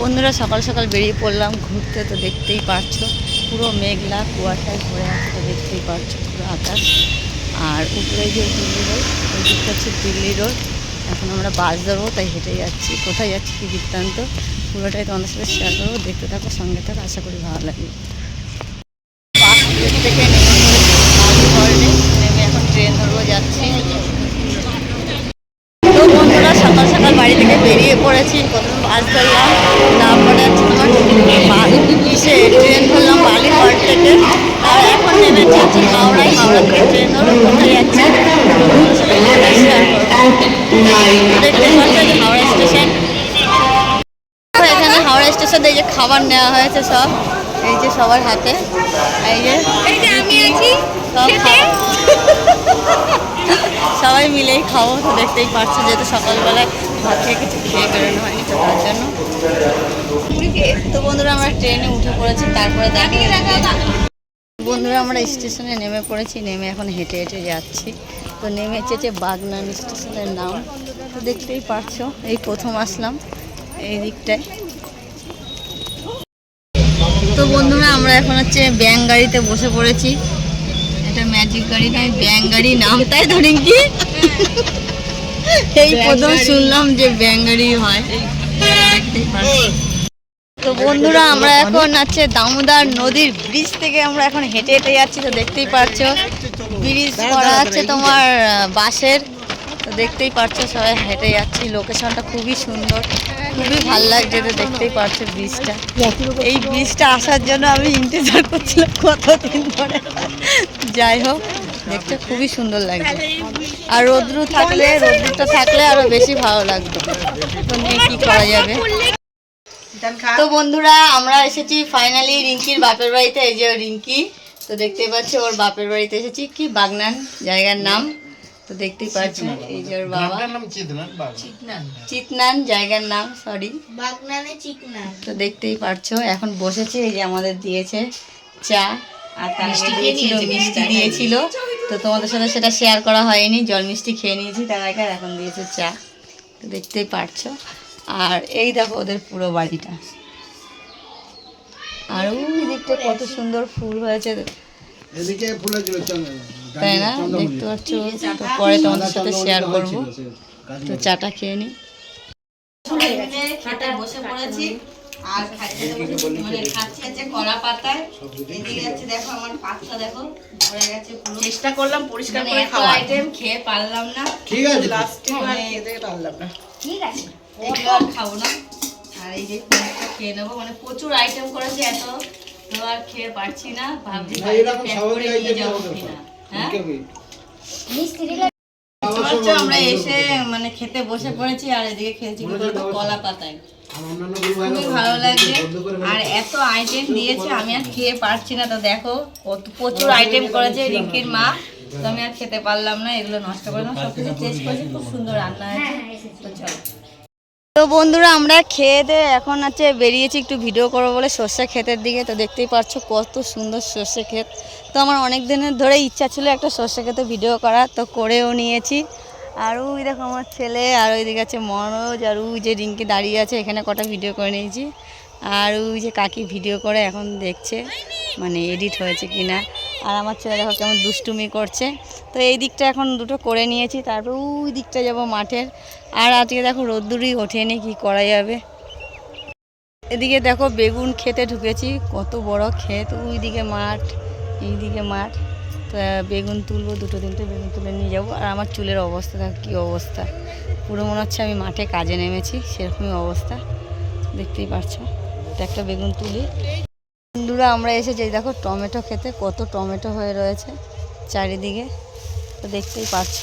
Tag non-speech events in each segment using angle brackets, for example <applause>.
বন্ধুরা সকাল সকাল বেরিয়ে পড়লাম ঘুরতে, তো দেখতেই পারছ। পুরো মেঘলা কুয়াশায় ভরে আছে, তো দেখতেই পারছ পুরো আকাশ। আর উপরে যে দিল্লি রোড ওই দিকটা হচ্ছে দিল্লি রোড এখন আমরা বাস ধরবো, তাই হেঁটে যাচ্ছি। কোথায় যাচ্ছি কী বৃত্তান্ত, পুরোটাই তোমাদের সাথে শেয়ার করব। দেখতে থাকো, সঙ্গে থাকো, আশা করি ভালো লাগবে। নেমে এখন ট্রেন ধরবো বন্ধুরা, সকাল সকাল বাড়ি থেকে বেরিয়ে পড়েছি। প্রথমে বাস ধরলাম তারপরে কিসে? ট্রেন ধরলাম বালিঘর থেকে। আর এখন নেমেছি হচ্ছে হাওড়ায় হাওড়া থেকে ট্রেন ধরো কোথায় যাচ্ছে। দেখতে পাচ্ছ হাওড়া স্টেশন। এখানে হাওড়া স্টেশন এই যে খাবার নেওয়া হয়েছে সব এই যে সবার হাতে। এই যে সব <laughs> সবাই মিলেই খাব। তো দেখতেই পারছ যেহেতু সকালবেলায় কিছু খেয়ে বেরোনো তো তার জন্য তো বন্ধুরা আমরা ট্রেনে উঠে পড়েছি তারপরে বন্ধুরা আমরা স্টেশনে নেমে পড়েছি নেমে এখন হেঁটে হেঁটে যাচ্ছি। তো নেমেছে যে বাগনান স্টেশনের নাম। তো দেখতেই পারছ এই প্রথম আসলাম এই দিকটায়। তো বন্ধুরা আমরা এখন হচ্ছে ব্যাং গাড়িতে বসে পড়েছি। এটা ম্যাজিক গাড়ি নয় ব্যাং গাড়ি নাম তাই তো রিঙ্কি? এই প্রথম শুনলাম যে ব্যাং গাড়ি হয়। তো বন্ধুরা, আমরা এখন আছে দামোদর নদীর ব্রিজ থেকে আমরা এখন হেঁটে হেঁটে যাচ্ছি, তো দেখতেই পাচ্ছ ব্রিজ করা আছে তোমার বাঁশের। তো দেখতেই পাচ্ছ, সবাই হেঁটে যাচ্ছি। লোকেশনটা খুবই সুন্দর, খুবই ভালো লাগছে তো দেখতেই পাচ্ছ ব্রিজটা এই ব্রিজটা আসার জন্য আমি ইন্তজার করছিলাম কতদিন ধরে। যাই হোক দেখতে খুবই সুন্দর লাগছে। আর রোদ্রু থাকলে রোদ্রুটা থাকলে আরও বেশি ভালো লাগতো কি করা যাবে? তো বন্ধুরা আমরা এসেছি ফাইনালি রিঙ্কির বাপের বাড়িতে এই যে ওর রিঙ্কি। তো দেখতেই পাচ্ছি ওর বাপের বাড়িতে এসেছি। কি বাগনান জায়গার নাম? তো দেখতেই পাচ্ছি এই যে ওর বাবা। চিতনান জায়গার নাম সরি বাগনানে চিকনা তো দেখতেই পারছ এখন বসেছে এই যে আমাদের দিয়েছে চা। আর তার মিষ্টি দিয়েছিল মিষ্টি। দিয়েছিল। তো তোমাদের সাথে সেটা শেয়ার করা হয়নি জল মিষ্টি খেয়ে নিয়েছি তার আগে এখন দিয়েছে চা। তো দেখতেই পারছ। আর এই দেখো ওদের পুরো বাড়িটা। আর ওই দিকটা কত সুন্দর ফুল হয়েছে। তাই না? দেখতে পাচ্ছ তো। পরে তোমাদের সাথে শেয়ার করব। তো চাটা খেয়ে নি। খেতে বসে পড়েছি। আর মানে খাচ্ছি হচ্ছে কলা পাতায়। এদিকে আছে দেখো আমার পাতটা দেখো ভরে গেছে পুরো। চেষ্টা করলাম পরিষ্কার মানে করে খাওয়া আইটেম খেয়ে পারলাম না। ঠিক আছে লাস্টে মানে খেতে পারলাম না। ঠিক আছে এগুলো আর খাব না। আর এই যে খেয়ে নেব মানে প্রচুর আইটেম করেছে এত। তো আর খেয়ে পারছি না ভাবছি না, প্যাক করে নিয়ে যাব কিনা। হ্যাঁ? কে কে? হচ্ছে আমরা এসে মানে খেতে বসে পড়েছি আর এদিকে খেয়েছি কলা পাতায়। খুবই ভালো লাগছে। আর এত আইটেম দিয়েছে আমি আর খেয়ে পারছি না। তো দেখো কত প্রচুর আইটেম করেছে রিঙ্কির মা। তো আমি আর খেতে পারলাম না এগুলো নষ্ট করে না সব কিছু টেস্ট করেছি খুব সুন্দর রান্না হয়েছে। তো চলো। তো বন্ধুরা, আমরা খেয়ে দিয়ে এখন আছে বেরিয়েছি একটু ভিডিও করব বলে সর্ষে ক্ষেতের দিকে। তো দেখতেই পাচ্ছ কত সুন্দর সর্ষে ক্ষেত। তো আমার অনেক দিনের ধরে ইচ্ছা ছিল একটা সর্ষে ক্ষেতে ভিডিও করা তো করেও নিয়েছি। আর ওই দেখো আমার ছেলে, আর ওইদিকে আছে মনোজ, আর ওই যে রিঙ্কি দাঁড়িয়ে আছে, এখানে কটা ভিডিও করে নিয়েছি। আর ওই যে কাকি ভিডিও করে এখন দেখছে মানে এডিট হয়েছে কি না আর আমার ছেলে দেখো কেমন দুষ্টুমি করছে। তো এই দিকটা এখন দুটো করে নিয়েছি, তারপর ওই দিকটা যাব মাঠের। আর আজকে দেখো রোদ্দুরই ওঠেনি, কি করা যাবে? এদিকে দেখো বেগুন খেতে ঢুকেছি, কত বড় ক্ষেত ওই দিকে মাঠ এই দিকে মাঠ। তো বেগুন তুলবো, দুটো তিনটে বেগুন তুলে নিয়ে যাব। আর আমার চুলের অবস্থা, দেখো কী অবস্থা। পুরো মনে হচ্ছে আমি মাঠে কাজে নেমেছি, সেরকমই অবস্থা। দেখতেই পারছ তো একটা বেগুন তুলি। বন্ধুরা, আমরা এসেছি দেখো টমেটো খেতে কত টমেটো হয়ে রয়েছে চারিদিকে। তো দেখতেই পাচ্ছ।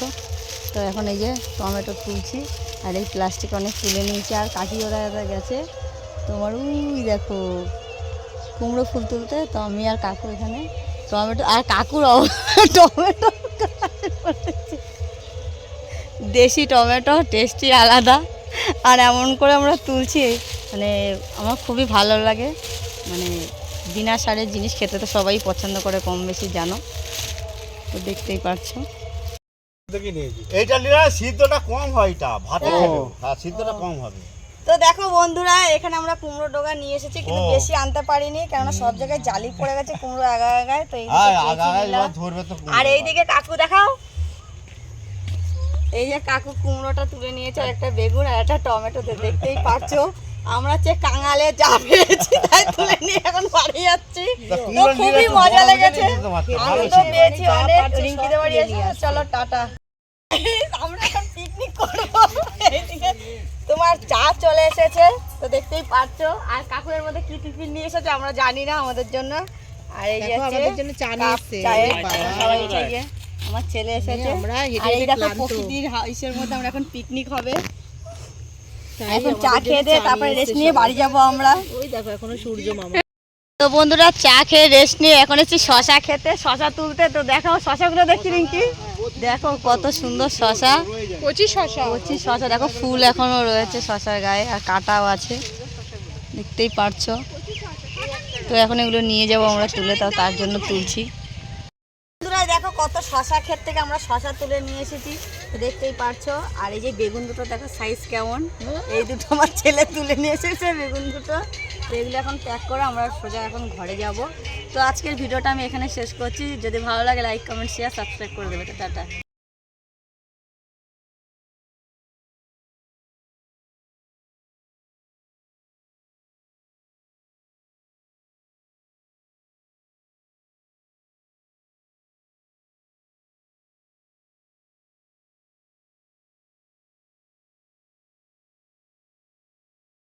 তো এখন এই যে টমেটো তুলছি, আর এই প্লাস্টিক অনেক তুলে নিয়েছি, আর কাকি ওরা গেছে। তোমার উই দেখো, কুমড়ো ফুল তুলতে, তো আমি আর কাকু এখানে টমেটো, আর কাকুর <laughs> টমেটো দেশি টমেটো, টেস্টি আলাদা। আর এমন করে আমরা তুলছি মানে আমার খুবই ভালো লাগে। মানে বিনা সারের জিনিস খেতে তো সবাই পছন্দ করে, কম বেশি জানো। তো দেখতেই পারছ এইটা নিলে সিদ্ধটা কম হয় এটা ভাতে হ্যাঁ সিদ্ধটা কম হবে। তো দেখো বন্ধুরা এখানে আমরা কুমড়ো ডোগা নিয়ে এসেছি কিন্তু বেশি আনতে পারিনি কেননা সব জায়গায় জালি পড়ে গেছে কুমড়ো আগা আগায় তো আর এইদিকে কাকু দেখাও। এই যে কাকু কুমড়োটা তুলে নিয়েছে আর একটা বেগুন আর একটা টমেটো দেখতেই পাচ্ছো। আমরা হচ্ছে কাঙালে যা পেয়েছি তাই তুলে নিয়ে যাচ্ছি। তো খুবই মজা লেগেছে। আনন্দ পেয়েছি অনেক। বাড়ি এসে চলো টাটা। আমরা এখন পিকনিক করব। তোমার চা চলে এসেছে তো দেখতেই পাচ্ছো। আর কাকুরের মধ্যে কি টিফিন নিয়ে এসেছে আমরা জানি না আমাদের জন্য। আর এই যে আমাদের জন্য চা নিয়ে এসছে। সবাই আমার ছেলে এসেছে। আমরা এই দেখো প্রকৃতির হাইসের মধ্যে আমরা এখন পিকনিক হবে। এখন চা খেয়ে দিয়ে তারপরে রেস্ট নিয়ে বাড়ি যাব আমরা। ওই দেখো এখনও সূর্য মামা। তো বন্ধুরা চা খেয়ে রেস্ট নিয়ে এখন এসেছি শশা খেতে। শশা তুলতে তো দেখাও শশাগুলো দেখি রিঙ্কি। দেখো কত সুন্দর শশা। কচি শশা। কচি শশা দেখো ফুল এখনও রয়েছে শশার গায়ে আর কাটাও আছে। দেখতেই পারছ। তো এখন এগুলো নিয়ে যাব আমরা তুলে তাও তার জন্য তুলছি। বন্ধুরা দেখো কত শশা ক্ষেত থেকে আমরা শশা তুলে নিয়ে এসেছি। দেখতেই পারছ আর এই যে বেগুন দুটো দেখো সাইজ কেমন। এই দুটো আমার ছেলে তুলে নিয়ে এসেছে বেগুন দুটো। তো এগুলো এখন প্যাক করে, আমরা সোজা এখন ঘরে যাব। তো আজকের ভিডিওটা আমি এখানে শেষ করছি। যদি ভালো লাগে লাইক কমেন্ট শেয়ার সাবস্ক্রাইব করে দেবে। টাটা।